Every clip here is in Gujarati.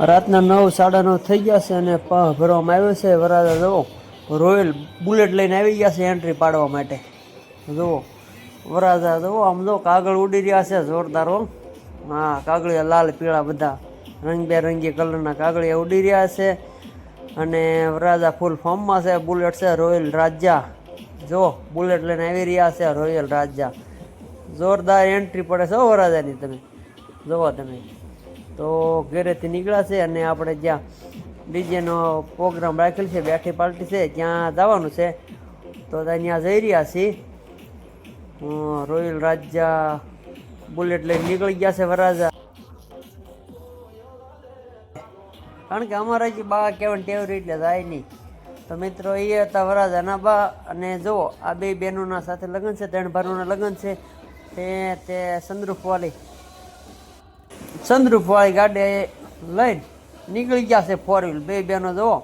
રાતના નવ, સાડા નવ થઈ ગયા છે અને પ ભરવામાં આવ્યો છે. વરાજા જુઓ, રોયલ બુલેટ લઈને આવી ગયા છે એન્ટ્રી પાડવા માટે. જુઓ વરાજા જુઓ, આમ જો કાગળ ઉડી રહ્યા છે જોરદાર હો. હા, કાગળિયા લાલ, પીળા બધા રંગબેરંગી કલરના કાગળિયા ઉડી રહ્યા છે. અને વરાજા ફૂલ ફોર્મમાં છે. બુલેટ છે રોયલ રાજા. જો બુલેટ લઈને આવી રહ્યા છે રોયલ રાજા. જોરદાર એન્ટ્રી પડે છે વરાજાની તમે. જુઓ તમે. તો ઘરેથી નીકળ્યા છે અને આપણે જ્યાં ડીજેનો પ્રોગ્રામ રાખેલ છે, બેઠી પાર્ટી છે, ત્યાં જવાનું છે. તો ત્યાં જઈ રહ્યા છીએ. રોયલ રાજા બુલેટ લઈને નીકળી ગયા છે વરાજા કારણ કે અમારા જે બા કહેવાય ટેવરી એટલે જાય નહીં. તો મિત્રો, એ હતા વરાજાના બા અને જુઓ આ બે બહેનોના સાથે લગ્ન છે, ત્રણ ભાઈઓના લગ્ન છે. તે તે સંદ્રુફવાળી સંદ્રુફવાળી ગાડી લઈને નીકળી ગયા છે ફોર વ્હીલ બે બહેનો જુઓ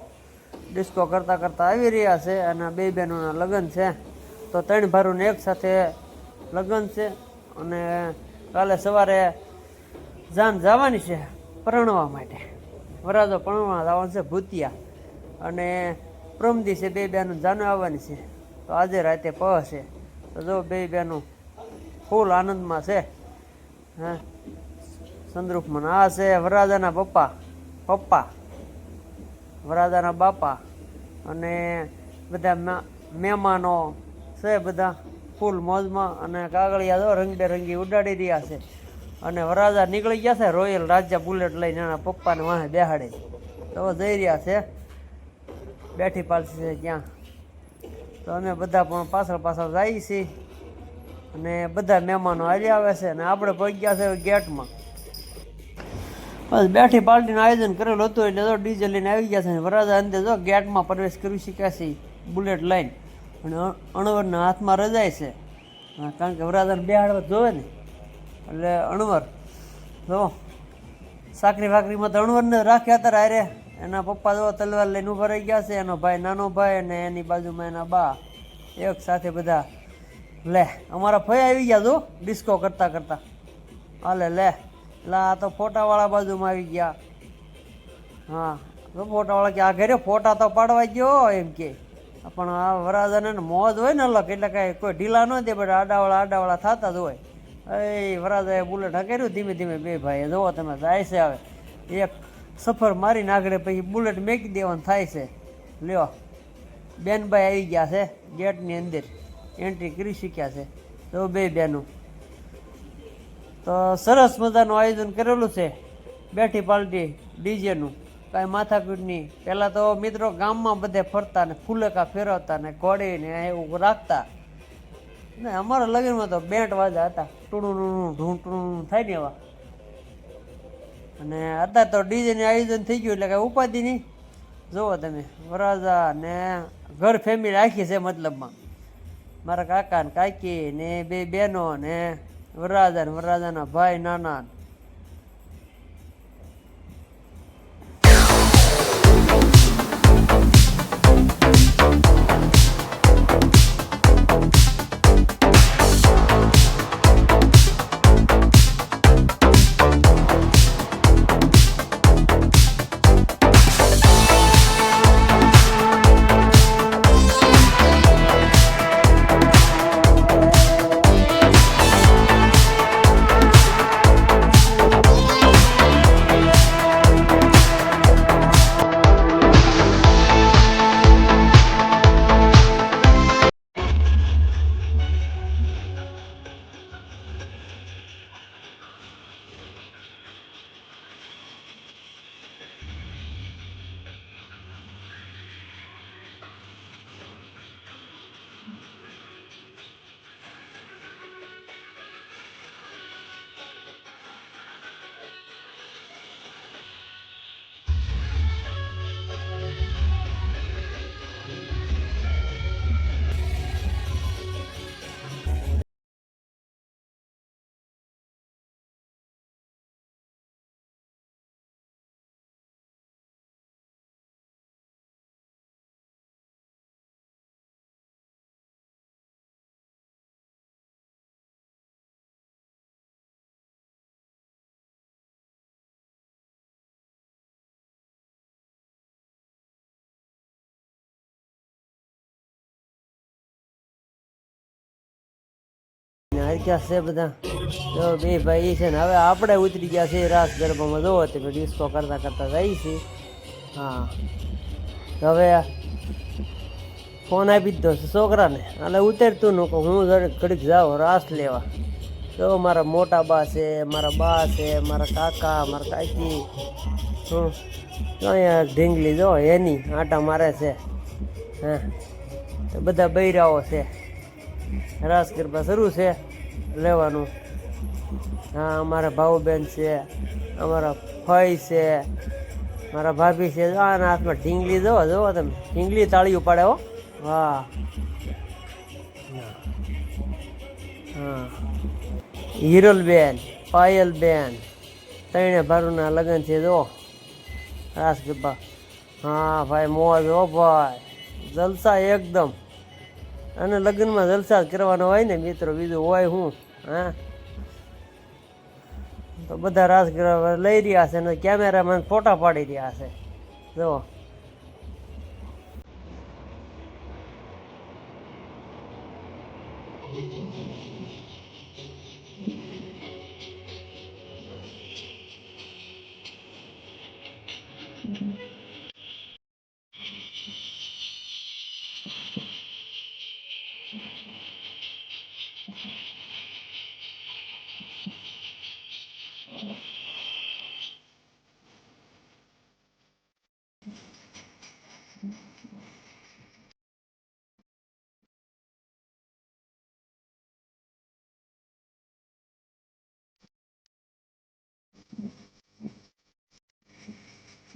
ડિસ્કો કરતાં કરતાં આવી રહ્યા છે અને બે બહેનોના લગ્ન છે. તો ત્રણ ભારુને એક સાથે લગ્ન છે અને કાલે સવારે જાન જવાની છે પરણવા માટે. વરાજો પરણવા જવાનું છે ભૂતિયા. અને પ્રમ દિવસે બે બહેનો જાનો આવવાની છે. તો આજે રાતે પ છે. તો જો બે બહેનો ફૂલ આનંદમાં છે. હા. સંદ્રુપમાં. આ છે વરરાજાના પપ્પા. પપ્પા. વરરાજાના બાપા. અને બધા મહેમાનો છે બધા ફૂલ મોજમાં અને કાગળિયા રંગબેરંગી ઉડાડી રહ્યા છે. અને વરરાજા નીકળી ગયા છે રોયલ રાજા બુલેટ લઈને એના પપ્પાને વાહે બેહાડે. તો જઈ રહ્યા છે. બેઠી પાલસી છે ત્યાં. તો અમે બધા પણ પાછળ પાછળ જઈએ છીએ. અને બધા મહેમાનો હાલી આવે છે અને આપણે પહોંચ્યા છે ગેટમાં. બસ બેઠી પાર્ટીનું આયોજન કરેલું હતું એટલે તો ડીજે લઈને આવી ગયા છે. અને વરરાજા અંતે જો ગેટમાં પ્રવેશ કરી શક્યા બુલેટ લઈને. અને અણવરના હાથમાં રજાય છે. કારણ કે વરરાજાને બેહાડવા જોવે ને. એટલે અણવર, જો, સાકરી વાકરીમાં તો અણવરને રાખ્યા હતા હારે. એના પપ્પા જો તલવાર લઈને ઊભા રહી ગયા છે. એનો ભાઈ, નાનો ભાઈ અને એની બાજુમાં એના બા. એક સાથે બધા, લે, અમારા ભાઈ આવી ગયા જો ડિસ્કો કરતાં કરતાં. હાલે, લે. લા, આ તો ફોટાવાળા બાજુમાં આવી ગયા. હા, તો ફોટાવાળા કે, આ ઘરે ફોટા તો પાડવા ગયો એમ કે. પણ આ વરાજાને મોજ હોય ને અલગ, એટલે કાંઈ કોઈ ઢીલા ન દે બટ આડાવાળા આડાવાળા થતા જ હોય. એ વરાજાએ બુલેટ હકેર્યું, ધીમે ધીમે બે ભાઈએ, જુઓ તમે, જાય છે આવે એક સફર મારીને આગળ પછી બુલેટ મેકી દેવાનું થાય છે. લ્યો, બેનભાઈ આવી ગયા છે ગેટની અંદર, એન્ટ્રી કરી શીખ્યા છે. તો બે બેનો. તો સરસ મજાનું આયોજન કરેલું છે. બેઠી પાર્ટી ડીજેનું. કાંઈ માથાકૂટની. પહેલાં તો મિત્રો ગામમાં બધે ફરતા ને ફૂલકા ફેરવતા ને કોડીને એવું રાખતા. ને અમારા લગ્નમાં તો બેન્ટ વાજા હતા. ટૂણું ઢૂં ટૂણું થાય ને એવા. અને અત્યારે તો ડીજેનું આયોજન થઈ ગયું એટલે કાંઈ ઉપાધિ નહીં. જુઓ તમે વરાજા ને ઘર ફેમિલી આખી છે મતલબમાં. મારા કાકા ને કાકી ને બે બહેનો ને વરરાજા વરરાજાના ભાઈ નાના હરખ્યા છે બધા. જો બે ભાઈ છે ને, હવે આપણે ઉતરી ગયા છે રાસ ગરબામાં. જોવો તમે ડિસ્કો કરતા કરતા જઈએ છીએ હા. હવે ફોન આપી દીધો છે છોકરાને. એટલે ઉતરતું નું હું ઘડીક જાઉં, રાસ લેવા. તો મારા મોટા બા છે, મારા બા છે, મારા કાકા, મારા કાકી. હમ. અહીંયા ઢીંગલી, જો, એની આટા મારે છે. હા. બધા બૈરાઓ છે. રાસ ગરબા શરૂ છે. લેવાનું. હા, અમારા ભાઉબેન છે, અમારા ફઈ છે, મારા ભાભી છે. આના હાથમાં ઢીંગલી જો જુઓ તમે. ઢીંગલી તાળી ઉપાડે હો. વાહ હા. હિરલબેન, પાયલબેન, ત્રણે ભારુના લગ્ન છે, જો. રાસ ગબ્બા હા, ભાઈ મોજ, હો ભાઈ. જલસા એકદમ. અને લગ્નમાં જલસા જ કરવાનો હોય ને મિત્રો, બીજું હોય હું, હા. તો બધા રાસ લઈ રહ્યા છે ને કેમેરામેન ફોટા પાડી રહ્યા છે. જો. લે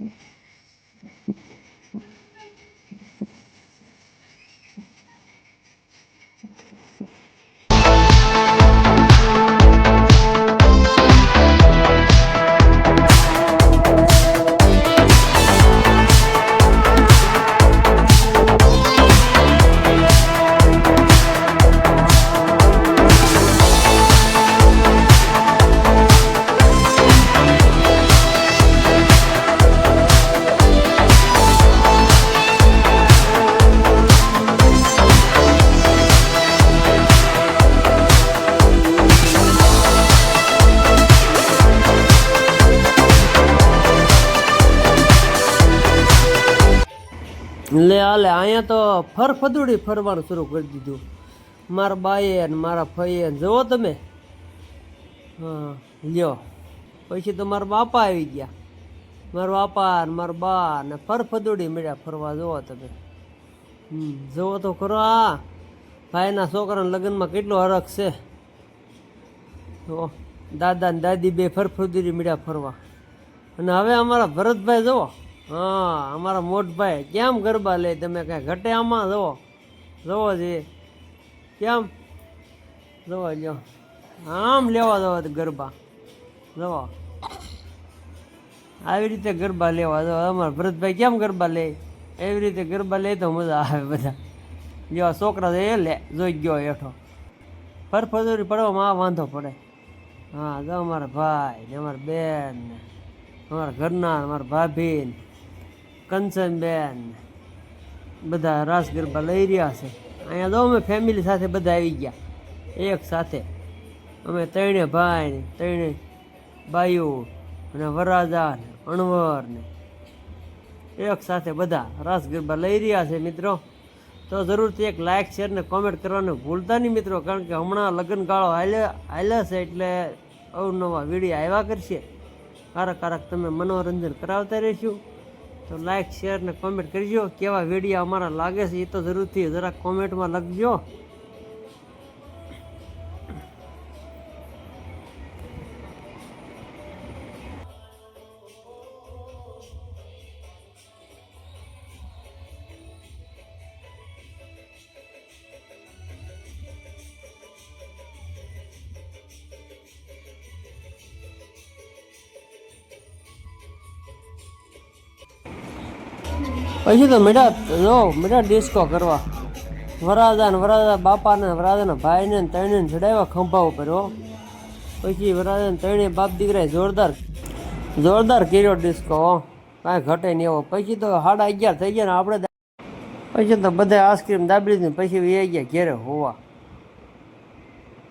Mm-hmm. આલે અહીંયા તો ફરફદુડી ફરવાનું શરૂ કરી દીધું. મારા બાઈએ ને મારા ફઈએ જુઓ તમે. હા, લ્યો. પછી તો મારા બાપા આવી ગયા. મારા બાપા ને મારા બા ને ફરફદુડી મળ્યા ફરવા, જુઓ તમે. જુઓ તો ખરો આ. ભાઈના છોકરાના લગ્નમાં કેટલો હરખ છે. દાદા ને દાદી બે ફરફદુડી મળ્યા ફરવા. અને હવે અમારા ભરતભાઈ જુઓ. હા, અમારા મોટભાઈ. કેમ ગરબા લે તમે કાંઈ? ઘટે આમાં? જવો જવો જે. કેમ? જવો જો આમ લેવા જવો ગરબા. જવો આવી રીતે ગરબા લેવા જો અમારા ભરતભાઈ કેમ ગરબા લે? એવી રીતે ગરબા લે તો મજા આવે બધા. જો છોકરા તો એ લે, જોઈ ગયો હેઠો. ફરફજોરી પડવામાં આ વાંધો પડે. હા, જો અમારા ભાઈ અમારા બેન ને, અમારા ઘરના અમારા ભાભી કંચનબેન ને બધા રાસ ગરબા લઈ રહ્યા છે. અહીંયા તો અમે ફેમિલી સાથે બધા આવી ગયા, એક સાથે. અમે ત્રણે ભાઈ ને ત્રણે બાઈઓ અને વરાજા ને અણવર ને એક સાથે બધા રાસ ગરબા લઈ રહ્યા છે મિત્રો. તો જરૂરથી એક લાઇક શેર ને કોમેન્ટ કરવાનું ભૂલતા નહીં મિત્રો, કારણ કે હમણાં લગ્ન ગાળો હાલ્યા હાલ્યા છે એટલે અવનવા વીડિયો આવ્યા કરશે. કારક કારક તમે મનોરંજન કરાવતા રહીશું. તો લાઇક શેર ને કોમેન્ટ કરજો. કેવા વીડિયો અમારા લાગે છે એ તો જરૂરથી જરાક કોમેન્ટમાં લખજો. પછી તો મેડા જો મેડા ડિસ્કો કરવા. વરાદા ને વરાદા બાપાને વરાદાના ભાઈને ને ત્રણે ચડાવ્યા ખંભા ઉપર, હો. પછી વરાદા ને ત્રણે બાપ દીકરાએ જોરદાર જોરદાર કર્યો ડિસ્કો હો. કાંઈ ઘટે નહીં એવો. પછી તો સાડા અગિયાર થઈ ગયા ને આપણે પછી તો બધા આઈસ્ક્રીમ દાબી લીધી ને પછી વી ગયા ઘેરે હોવા.